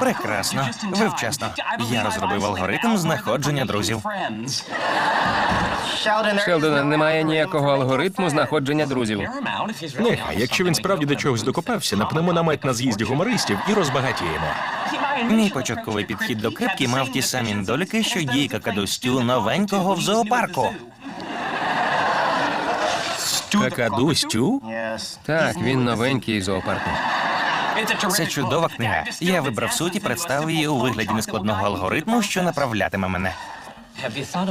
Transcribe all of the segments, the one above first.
Прекрасно. Ви вчасно. Я розробив алгоритм знаходження друзів. Шелдона, немає ніякого алгоритму знаходження друзів. Нехай, якщо він справді до чогось докопався, напнемо намет на з'їзді гумористів і розбагатіємо. Мій початковий підхід до крипки мав ті самі недоліки, що й дії какадустю новенького в зоопарку. Какаду, Стю? Так, він новенький із зоопарку. Це чудова книга. Я вибрав суть і представив її у вигляді нескладного алгоритму, що направлятиме мене.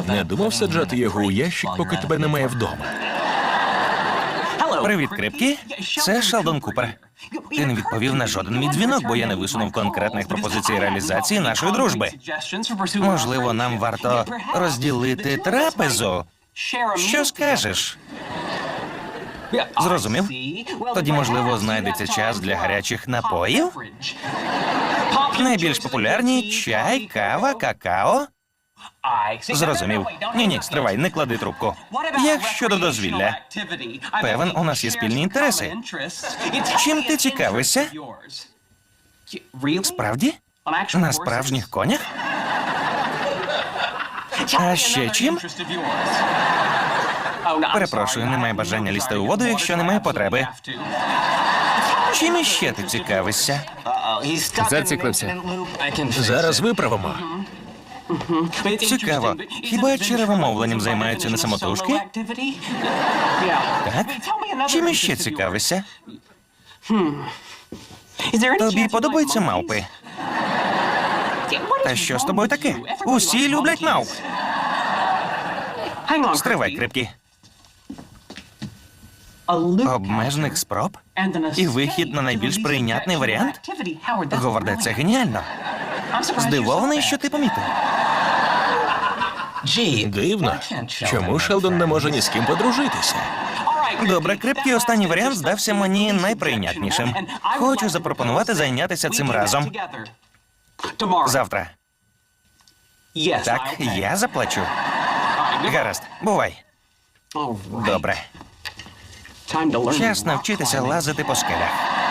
Не думав саджати його у ящик, поки тебе немає вдома. Привіт, крипки. Це Шелдон Купер. Ти не відповів на жоден мій дзвінок, бо я не висунув конкретних пропозицій реалізації нашої дружби. Можливо, нам варто розділити трапезу. Що скажеш? Зрозумів. Тоді, можливо, знайдеться час для гарячих напоїв? Найбільш популярні чай, кава, какао. Зрозумів. Ні, ні, стривай, не клади трубку. Як щодо дозвілля? Певен, у нас є спільні інтереси. Чим ти цікавишся? Справді? На справжніх конях? А ще чим? Перепрошую, немає бажання лізти у воду, якщо немає потреби. Чим іще ти цікавишся? Зациклився. Зараз виправимо. Цікаво. Хіба черевомовленням займаються не самотужки? Так? Чим іще цікавишся? Тобі подобаються мавпи? Та що з тобою таке? Усі люблять мавп. Стривай, крипкі. Обмежених спроб? І вихід на найбільш прийнятний варіант? Говарде, це геніально. Здивований, що ти помітив. Дивно. Чому Шелдон не може ні з ким подружитися? Добре, крипкий останній варіант здався мені найприйнятнішим. Хочу запропонувати зайнятися цим разом. Завтра. Так, я заплачу. Гаразд, бувай. Добре. Час навчитися лазити по скелях.